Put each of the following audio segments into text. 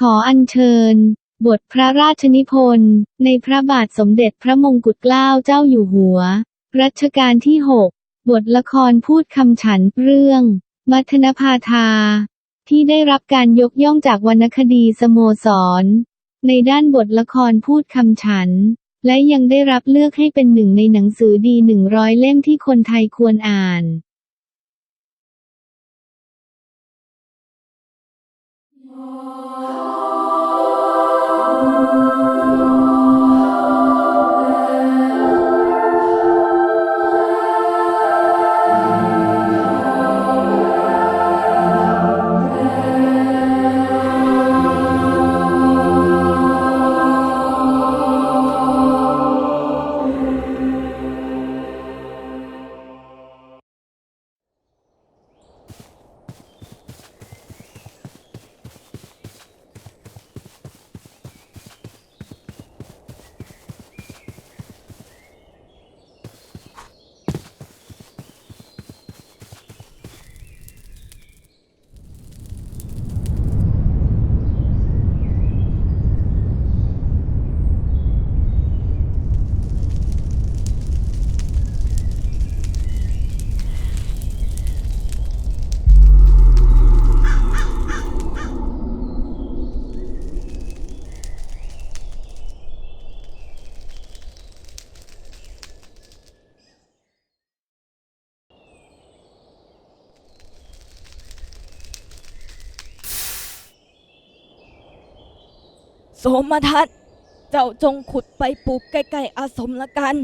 ขออัญเชิญ บทพระราชนิพนธ์ในพระบาทสมเด็จพระมงกุฎเกล้าเจ้าอยู่หัว รัชกาลที่6บทละครพูดคำฉันเรื่อง มัทนภาทาที่ได้รับการยกย่องจากวรรณคดีสโมสร ในด้านบทละครพูดคำฉัน และยังได้รับเลือกให้เป็นหนึ่งในหนังสือดี100เล่มที่คนไทยควรอ่าน โสมทัศน์เจ้าจงขุดไปปลูกใกล้ๆอาสมละกัน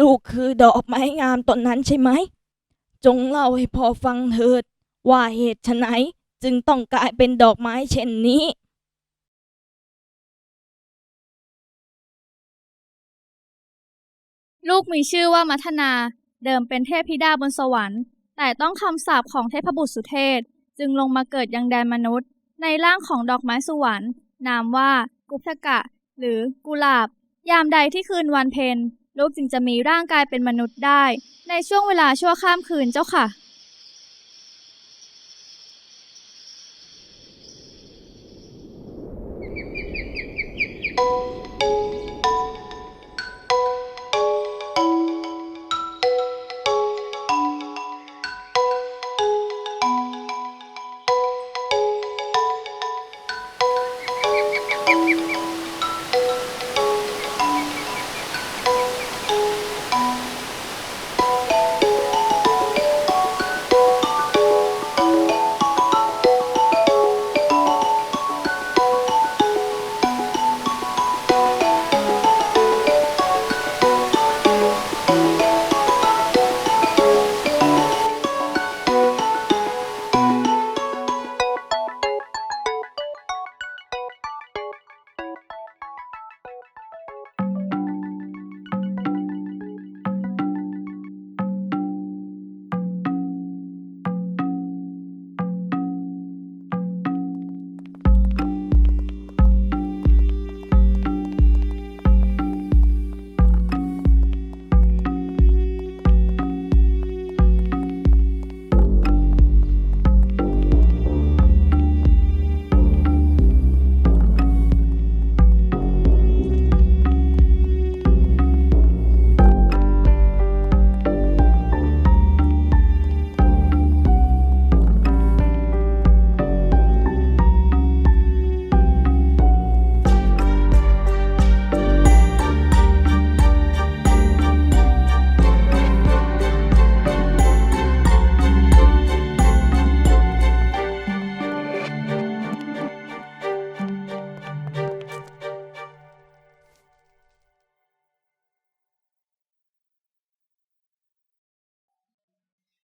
ลูกคือดอกไม้งามต้นนั้นใช่ไหม จงเล่าให้พ่อฟังเถิด ว่าเหตุไฉนจึงต้องกลายเป็นดอกไม้เช่นนี้ ลูกมีชื่อว่ามัทนา เดิมเป็นเทพธิดาบนสวรรค์ แต่ต้องคำสาปของเทพบุตรสุเทพจึงลงมาเกิดยังแดนมนุษย์ ในร่างของดอกไม้สวรรค์ นามว่า กุพกะ หรือกุหลาบ ยามใดที่คืนวันเพ็ญ ลูกจึงจะมีร่างกายเป็นมนุษย์ได้ ในช่วงเวลาชั่วข้ามคืนเจ้าค่ะ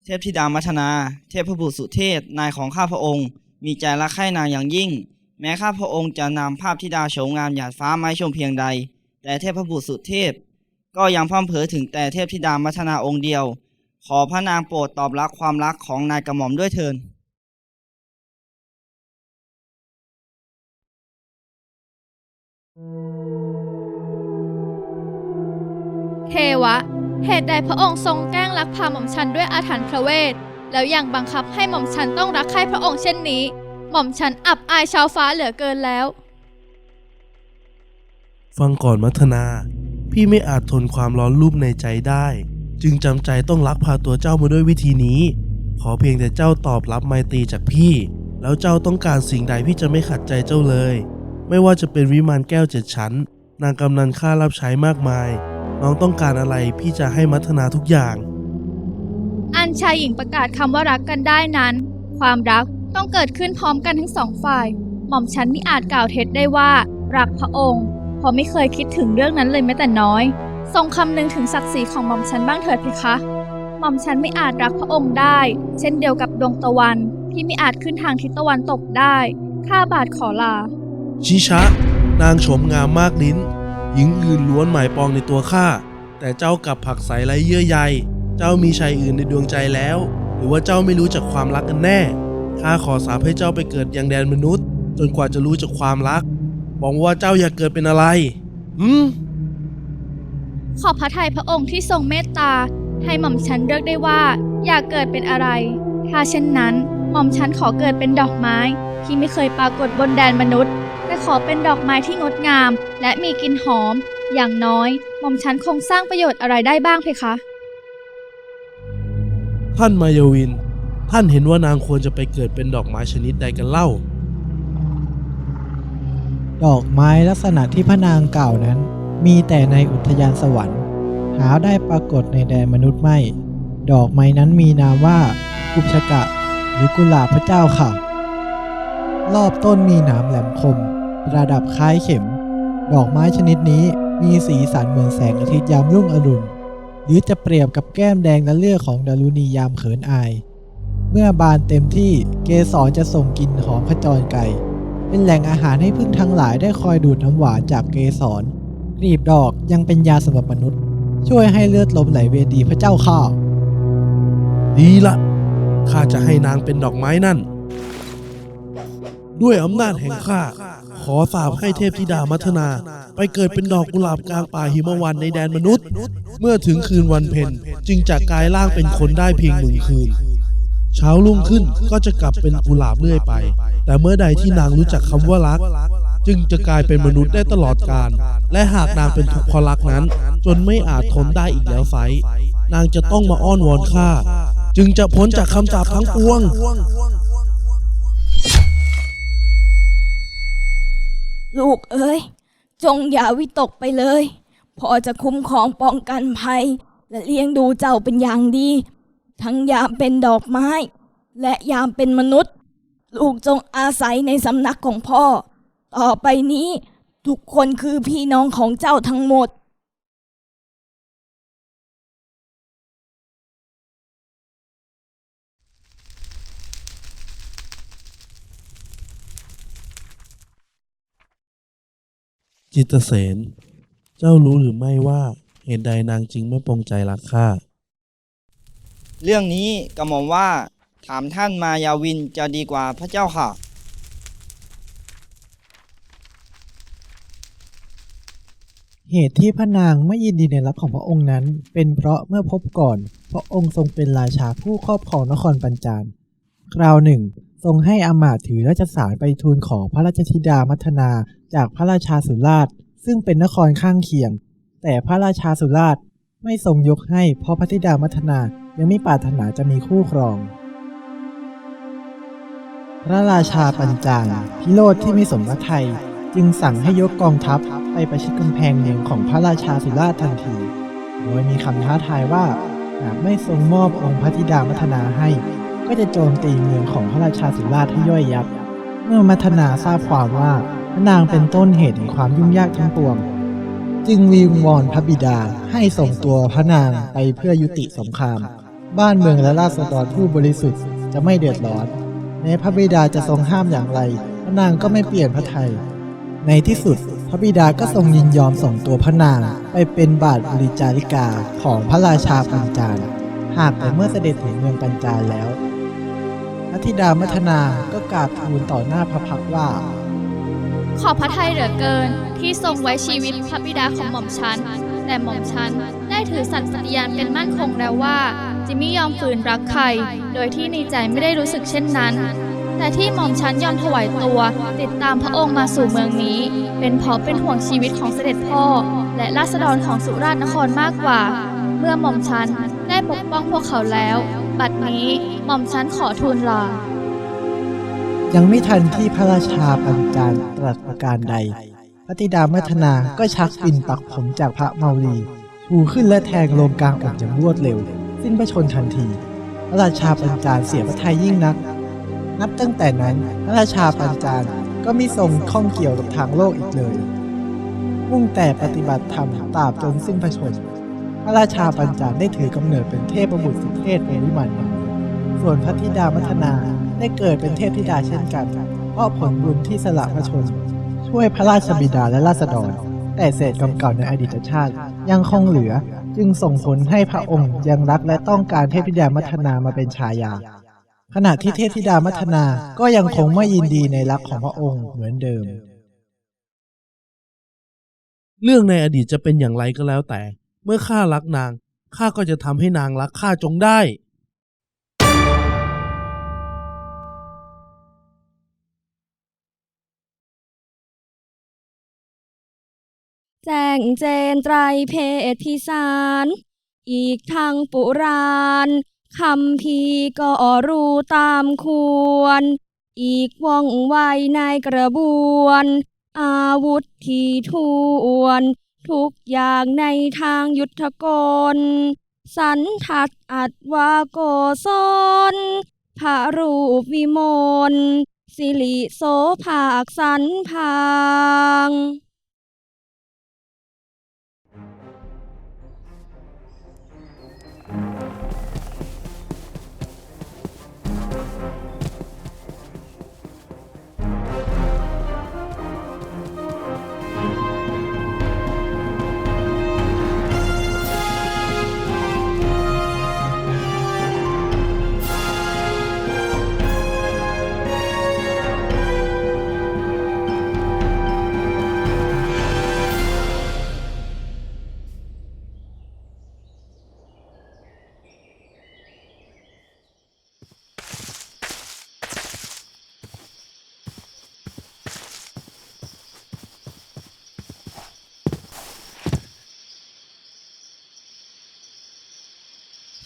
ทพธิดามัทนา เทพบุตรสุเทพนายของข้าพระองค์ มีใจรักใคร่นางอย่างยิ่ง แม้ข้าพระองค์จะนำภาพธิดาโฉมงามหยาดฟ้าไม้ชมเพียงใด แต่เทพบุตรสุเทพ ก็ยังพร่ำเผอถึงแต่เทพธิดามัทนาองค์เดียว ขอพระนางโปรดตอบรับความรักของนายกระหม่อมด้วยเถินเทวะ เหตุใดพระองค์ทรงแกล้งลักพาหม่อมฉันด้วยอาถรรพ์พระเวท แล้วยังบังคับให้หม่อมฉันต้องรักใคร่พระองค์เช่นนี้ หม่อมฉันอับอายชาวฟ้าเหลือเกินแล้ว ฟังก่อนมัทนา พี่ไม่อาจทนความร้อนรุ่มในใจได้ จึงจำใจต้องลักพาตัวเจ้ามาด้วยวิธีนี้ ขอเพียงแต่เจ้าตอบรับไมตรีจากพี่ แล้วเจ้าต้องการสิ่งใดพี่จะไม่ขัดใจเจ้าเลย ไม่ว่าจะเป็นวิมานแก้วเจ็ดชั้น นางกำนันข้ารับใช้มากมาย น้องต้องการอะไรพี่จะให้มัทนาทุกอย่าง อันชายหญิงประกาศคำว่ารักกันได้นั้น ความรักต้องเกิดขึ้นพร้อมกันทั้งสองฝ่าย หม่อมฉันมิอาจกล่าวเท็จได้ว่า รักพระองค์เพราะไม่เคยคิดถึงเรื่องนั้นเลยแม้แต่น้อย ทรงคำนึงถึงศักดิ์ศรีของหม่อมฉันบ้างเถิดเพคะหม่อมฉันไม่อาจรักพระองค์ได้ เช่นเดียวกับดวงตะวันที่ไม่อาจขึ้นทางทิศตะวันตกได้ ข้าบาทขอลา ชิชะ นางโฉมงามมากลิ้น หญิงอื่นล้วนหมายปองในตัวข้าแต่เจ้ากับผักใสไร้เยื่อใย เจ้ามีชายอื่นในดวงใจแล้ว หรือว่าเจ้าไม่รู้จักความรักกันแน่ข้าขอสาปให้เจ้าไปเกิดยังแดนมนุษย์ จนกว่าจะรู้จักความรักบอกว่าเจ้าอยากเกิดเป็นอะไรหืมขอบพระทัยพระองค์ที่ทรงเมตตา ให้หม่อมฉันเลือกได้ว่าอยากเกิดเป็นอะไร ถ้าเช่นนั้น หม่อมฉันขอเกิดเป็นดอกไม้ ที่ไม่เคยปรากฏบนแดนมนุษย์ ขอเป็นดอกไม้ที่งดงาม และมีกลิ่นหอม อย่างน้อยหม่อมฉันคงสร้างประโยชน์อะไรได้บ้างเพคะ ท่านมายาวิน ท่านเห็นว่านางควรจะไปเกิดเป็นดอกไม้ชนิดใดกันเล่า ดอกไม้ลักษณะที่พระนางกล่าวนั้น มีแต่ในอุทยานสวรรค์ หาได้ปรากฏในแดนมนุษย์ไม่ ดอกไม้นั้นมีนามว่ากุบชกะ หรือกุหลาบพระเจ้าค่ะ รอบต้นมีหนามแหลมคมป ระดับคล้ายเข็ม ดอกไม้ชนิดนี้มีสีสันเหมือนแสงอาทิตย์ยามรุ่งอรุณ หรือจะเปรียบกับแก้มแดงและเลือดของดารุณียามเขินอาย เมื่อบานเต็มที่เกสรจะส่งกลิ่นหอมขจรไกลเป็นแหล่งอาหารให้พึ่งทั้งหลายได้คอยดูดน้ำหวานจากเกสรกลีบดอกยังเป็นยาสำหรับมนุษย์ ช่วยให้เลือดลมไหลเวียนดีพระเจ้าข้าดีละข้าจะให้นางเป็นดอกไม้นั่น ด้วยอำนาจแห่งข้า ขอสาบให้เทพธิดามัทนา ไปเกิดเป็นดอกกุหลาบกลางป่าหิมวันในแดนมนุษย์ เมื่อถึงคืนวันเพ็ญจึงจะกลายร่างเป็นคนได้เพียงหนึ่งคืน เช้ารุ่งขึ้นก็จะกลับเป็นกุหลาบเรื่อยไป แต่เมื่อใดที่นางรู้จักคำว่ารัก จึงจะกลายเป็นมนุษย์ได้ตลอดกาลและหากนางเป็นทุกข์เพราะรักนั้น จนไม่อาจทนได้อีกแล้วไซร้นางจะต้องมาอ้อนวอนข้าจึงจะพ้นจากคำสาปทั้งปวง ลูกเอ้ย จงอย่าวิตกไปเลยพ่อจะคุ้มครองป้องกันภัย และเลี้ยงดูเจ้าเป็นอย่างดี ทั้งยามเป็นดอกไม้ และยามเป็นมนุษย์ ลูกจงอาศัยในสำนักของพ่อ ต่อไปนี้ ทุกคนคือพี่น้องของเจ้าทั้งหมด จิตรเสนเจ้ารู้หรือไม่ว่าเหตุใดนางจึงไม่ปรงใจรักข้า เรื่องนี้กระหม่อมว่าถามท่านมายาวินจะดีกว่าพระเจ้าค่ะ เหตุที่พระนางไม่ยินดีในรับของพระองค์นั้น เป็นเพราะเมื่อพบก่อน พระองค์ทรงเป็นราชาผู้ครอบครองนครปัญจานคราวหนึ่ง ทรงให้อามาตย์ถือราชสารไปทูลขอพระราชธิดามัทนาจากพระราชาสุราษฎร์ซึ่งเป็นนครข้างเคียง แต่พระราชาสุราษฎร์ไม่ทรงยกให้เพราะพระธิดามัทนายังไม่ปรารถนาจะมีคู่ครอง พระราชาปัญจางพิโรธที่ไม่สมพระทัยจึงสั่งให้ยกกองทัพไปประชิดกำแพงเมืองของพระราชาสุราษฎร์ทันที โดยมีคำท้าทายว่าหากไม่ทรงมอบองค์พระธิดามัทนาให้ ก็จะโจมตีเมืองของพระราชาสุราษฎร์ให้ย่อยยับ เมื่อมัทนาทราบความว่าพระนางเป็นต้นเหตุแห่งความยุ่งยากทั้งปวง จึงวิงวอนพระบิดาให้ส่งตัวพระนางไปเพื่อยุติสงคราม บ้านเมืองและราษฎรผู้บริสุทธิ์จะไม่เดือดร้อนแม้พระบิดาจะทรงห้ามอย่างไร พระนางก็ไม่เปลี่ยนพระทัยในที่สุดพระบิดาก็ทรงยินยอมส่งตัวพระนางไปเป็นบาทบริจาริกาของพระราชาปัญจาลหากแต่เมื่อเสด็จถึงเมืองปัญจาลแล้ว พระธิดามัทนาก็กราบทูลต่อหน้าพระพักว่า ขอบพระทัยเหลือเกินที่ทรงไว้ชีวิตพระบิดาของหม่อมฉัน แต่หม่อมฉันได้ถือสัตย์ปฏิญาณเป็นมั่นคงแล้วว่า จะไม่ยอมฝืนรักใคร โดยที่ในใจไม่ได้รู้สึกเช่นนั้น แต่ที่หม่อมฉันยอมถวายตัว ติดตามพระองค์มาสู่เมืองนี้ เป็นเพราะเป็นห่วงชีวิตของเสด็จพ่อ และราษฎรของสุราษฎร์นครมากกว่า เมื่อหม่อมฉันได้ปกป้องพวกเขาแล้ว บัดนี้หม่อมฉันขอทูลลา ยังไม่ทันที่พระราชาปัญจาลตรัสประการใดพระธิดามัทนาก็ชักปินปักผมจากพระเมาลีชูขึ้นและแทงลงกลางอกอย่างรวดเร็ว สิ้นพระชนทันที พระราชาปัญจาลเสียพระทัยยิ่งนัก นับตั้งแต่นั้นพระราชาปัญจาลก็ไม่ทรงข้องเกี่ยวกับทางโลกอีกเลยมุ่งแต่ปฏิบัติธรรมตราบจนสิ้นพระชนพ ระราชาปัญจาได้ถือกำเนิดเป็นเทพบุตรสุเทพในวิมานส่วนพระธิดามัทนาได้เกิดเป็นเทพธิดาเช่นกัน เพราะผลบุญที่สละพระชน ช่วยพระราชบิดาและราษฎร แต่เศษกรรมเก่าในอดีตชาติยังคงเหลือจึงส่งผลให้พระองค์ยังรักและต้องการเทพธิดามัทนามาเป็นชายา ขณะที่เทพธิดามัทนาก็ยังคงไม่ยินดีในรักของพระองค์เหมือนเดิม เรื่องในอดีตจะเป็นอย่างไรก็แล้วแต่ มื่อข้ารักนาง ข้าก็จะทำให้นางรักข้าจงได้ แจ้งเจนไตรเพศพิสาร อีกทางปุราณคำพีก็รู้ตามควร อีกว่องไวในกระบวน อาวุธที่ทวน ทุกอย่างในทางยุทธกล สันทัดอัดวาโกศลพระรูปวิมลสิริโสภาคสันพัง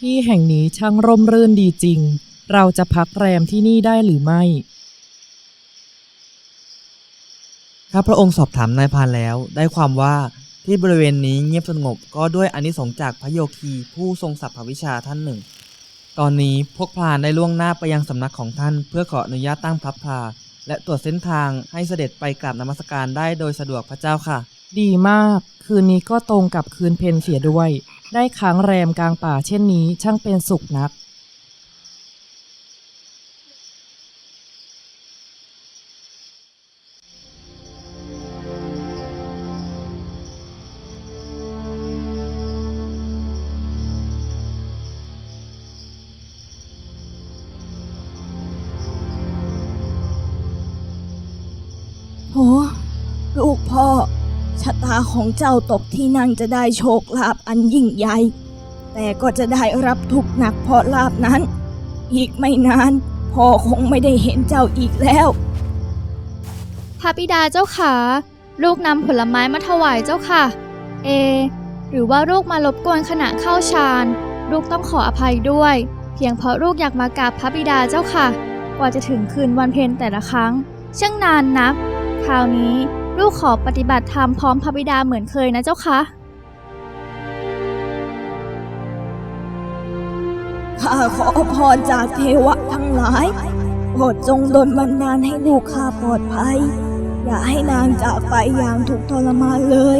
ที่แห่งนี้ช่างร่มรื่นดีจริง เราจะพักแรมที่นี่ได้หรือไม่ ข้าพระองค์สอบถามนายพรานแล้ว ได้ความว่าที่บริเวณนี้เงียบสงบก็ด้วยอานิสงส์จากพระโยคีผู้ทรงศัพท์วิชาท่านหนึ่ง ตอนนี้พวกพรานได้ล่วงหน้าไปยังสำนักของท่าน เพื่อขออนุญาตตั้งพระพลาและตรวจเส้นทางให้เสด็จไปกราบนมัสการได้โดยสะดวกพระเจ้าค่ะ ดีมาก คืนนี้ก็ตรงกับคืนเพนเสียด้วย ได้ค้างแรมกลางป่าเช่นนี้ช่างเป็นสุขนัก ของเจ้าตกที่นั่งจะได้โชคลาภอันยิ่งใหญ่ แต่ก็จะได้รับทุกข์หนักเพราะลาภนั้น อีกไม่นานพ่อคงไม่ได้เห็นเจ้าอีกแล้ว พระบิดาเจ้าขาลูกนำผลไม้มาถวายเจ้าค่ะ เอ หรือว่าลูกมารบกวนขณะเข้าฌาน ลูกต้องขออภัยด้วย เพียงเพราะลูกอยากมากราบพระบิดาเจ้าค่ะ กว่าจะถึงคืนวันเพ็ญแต่ละครั้ง ช่างนานนัก คราวนี้ ลูกขอปฏิบัติธรรมพร้อมพระบิดาเหมือนเคยนะเจ้าค่ะข้าขอพรจากเทวะทั้งหลายโปรดจงดลบันดาลให้ลูกข้าปลอดภัย อย่าให้นางจากไปอย่างทุกข์ทรมานเลย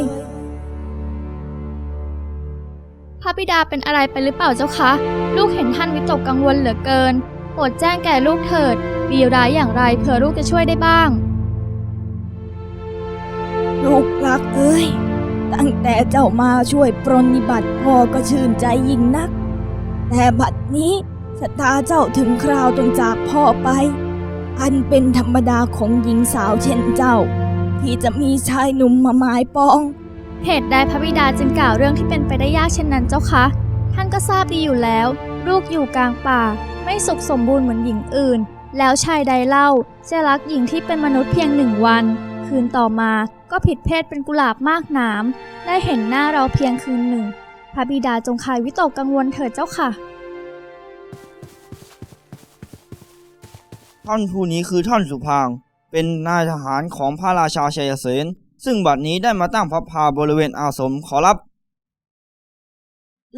พระบิดาเป็นอะไรไปหรือเปล่าเจ้าคะ ลูกเห็นท่านวิตกกังวลเหลือเกิน โปรดแจ้งแก่ลูกเถิด มีร้ายอย่างไรเผื่อลูกจะช่วยได้บ้าง ลูกรักเอ้ย ตั้งแต่เจ้ามาช่วยปรนนิบัติพ่อก็ชื่นใจยิ่งนัก แต่บัดนี้ชะตาเจ้าถึงคราวต้องจากพ่อไป อันเป็นธรรมดาของหญิงสาวเช่นเจ้า ที่จะมีชายหนุ่มมาหมายปอง เหตุใดพระบิดาจึงกล่าวเรื่องที่เป็นไปได้ยากเช่นนั้นเจ้าคะ ท่านก็ทราบดีอยู่แล้ว ลูกอยู่กลางป่า ไม่สุขสมบูรณ์เหมือนหญิงอื่น แล้วชายใดเล่าจะรักหญิงที่เป็นมนุษย์เพียงหนึ่งวัน คืนต่อมา ก็ผิดเพศเป็นกุหลาบมากหนามได้เห็นหน้าเราเพียงคืนหนึ่ง พระบิดาจงคลายวิตกกังวลเถิดเจ้าค่ะ ท่านผู้นี้คือท่านสุพางค์เป็นนายทหารของพระราชาชัยเสนซึ่งบัดนี้ได้มาตั้งพระพาบริเวณอาสมขอรับ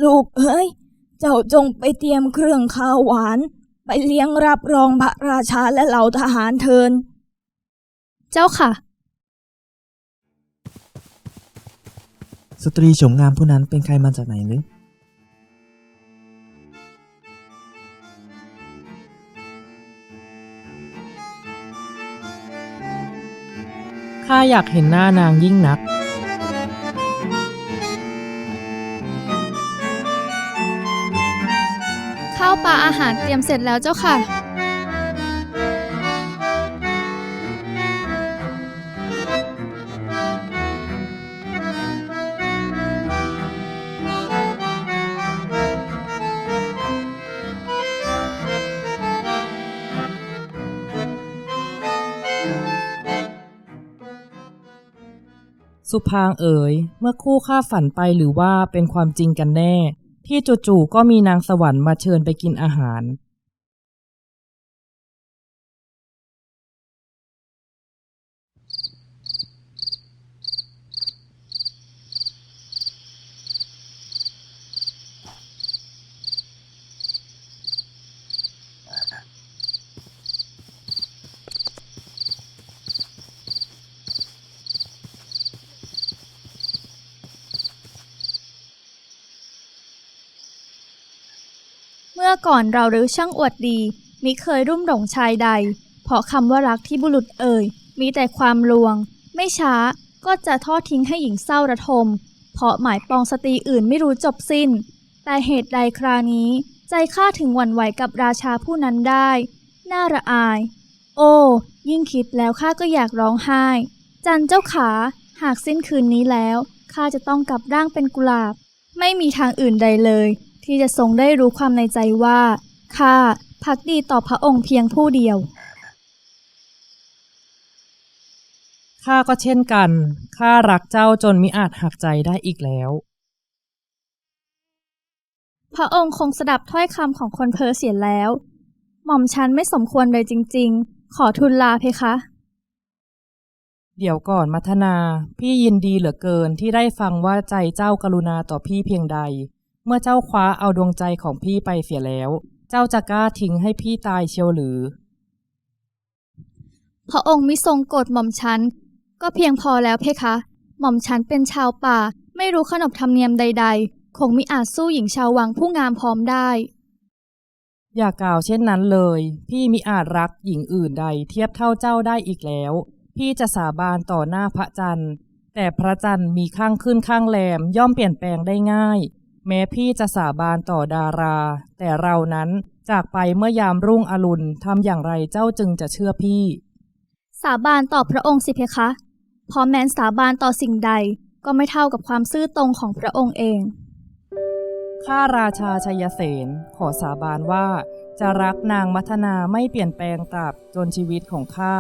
ลูกเอ้ย เจ้าจงไปเตรียมเครื่องข้าวหวาน ไปเลี้ยงรับรองพระราชาและเหล่าทหารเทิน เจ้าค่ะ สตรีโฉมงามผู้นั้นเป็นใครมาจากไหนหรือข้าอยากเห็นหน้านางยิ่งนัก ข้าวปลาอาหารเตรียมเสร็จแล้วเจ้าค่ะ สุพางเอ๋ย เมื่อคู่ข้าฝันไปหรือว่าเป็นความจริงกันแน่ ที่จู่ๆก็มีนางสวรรค์มาเชิญไปกินอาหาร อก่อนเราหรือช่างอวดดี มิเคยรุ่มหลงชายใด เพราะคำว่ารักที่บุรุษเอ่ย มีแต่ความลวง ไม่ช้าก็จะทอดทิ้งให้หญิงเศร้าระทม เพราะหมายปองสตรีอื่นไม่รู้จบสิ้น แต่เหตุใดครานี้ ใจข้าถึงหวั่นไหวกับราชาผู้นั้นได้ น่าระอาย โอ้ ยิ่งคิดแล้วข้าก็อยากร้องไห้ จันเจ้าขา หากสิ้นคืนนี้แล้วข้าจะต้องกลับร่างเป็นกุหลาบ ไม่มีทางอื่นใดเลย ที่จะทรงได้รู้ความในใจว่าข้าพักดีต่อพระองค์เพียงผู้เดียวข้าก็เช่นกัน ข้ารักเจ้าจนมิอาจหักใจได้อีกแล้ว พระองค์คงสดับถ้อยคำของคนเพ้อเสียแล้ว หม่อมฉันไม่สมควรเลยจริง ๆ ขอทูลลาเพคะ เดี๋ยวก่อนมัทนา พี่ยินดีเหลือเกินที่ได้ฟังว่าใจเจ้ากรุณาต่อพี่เพียงใด เมื่อเจ้าคว้าเอาดวงใจของพี่ไปเสียแล้ว เจ้าจะกล้าทิ้งให้พี่ตายเชียวหรือ พระองค์มิทรงโกรธหม่อมฉัน ก็เพียงพอแล้วเพคะ หม่อมฉันเป็นชาวป่า ไม่รู้ขนบธรรมเนียมใด ๆ คงมิอาจสู้หญิงชาววังผู้งามพร้อมได้ อย่ากล่าวเช่นนั้นเลย พี่มิอาจรักหญิงอื่นใดเทียบเท่าเจ้าได้อีกแล้ว พี่จะสาบานต่อหน้าพระจันทร์ แต่พระจันทร์มีข้างขึ้นข้างแรมย่อมเปลี่ยนแปลงได้ง่าย แม้พี่จะสาบานต่อดารา แต่เรานั้นจากไปเมื่อยามรุ่งอรุณทำอย่างไรเจ้าจึงจะเชื่อพี่ สาบานต่อพระองค์สิเพคะเพราะแม้นสาบานต่อสิ่งใดก็ไม่เท่ากับความซื่อตรงของพระองค์เอง ข้าราชาชัยเสนขอสาบานว่า จะรักนางมัทนาไม่เปลี่ยนแปลงตราบจนชีวิตของข้า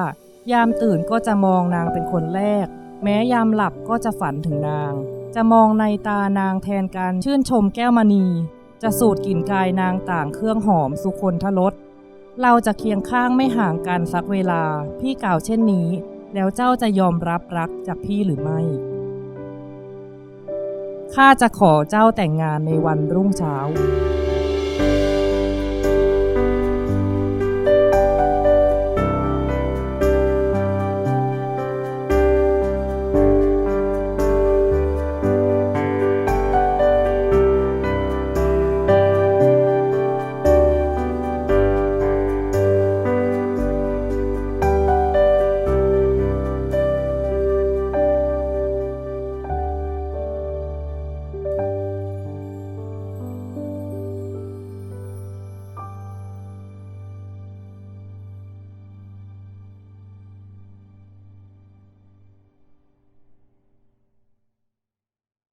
ยามตื่นก็จะมองนางเป็นคนแรก แม้ยามหลับก็จะฝันถึงนาง จะมองในตานางแทนการชื่นชมแก้วมณี จะสูดกลิ่นกายนางต่างเครื่องหอมสุคนทรสเราจะเคียงข้างไม่ห่างกันสักเวลา พี่กล่าวเช่นนี้ แล้วเจ้าจะยอมรับรักจากพี่หรือไม่ ข้าจะขอเจ้าแต่งงานในวันรุ่งเช้า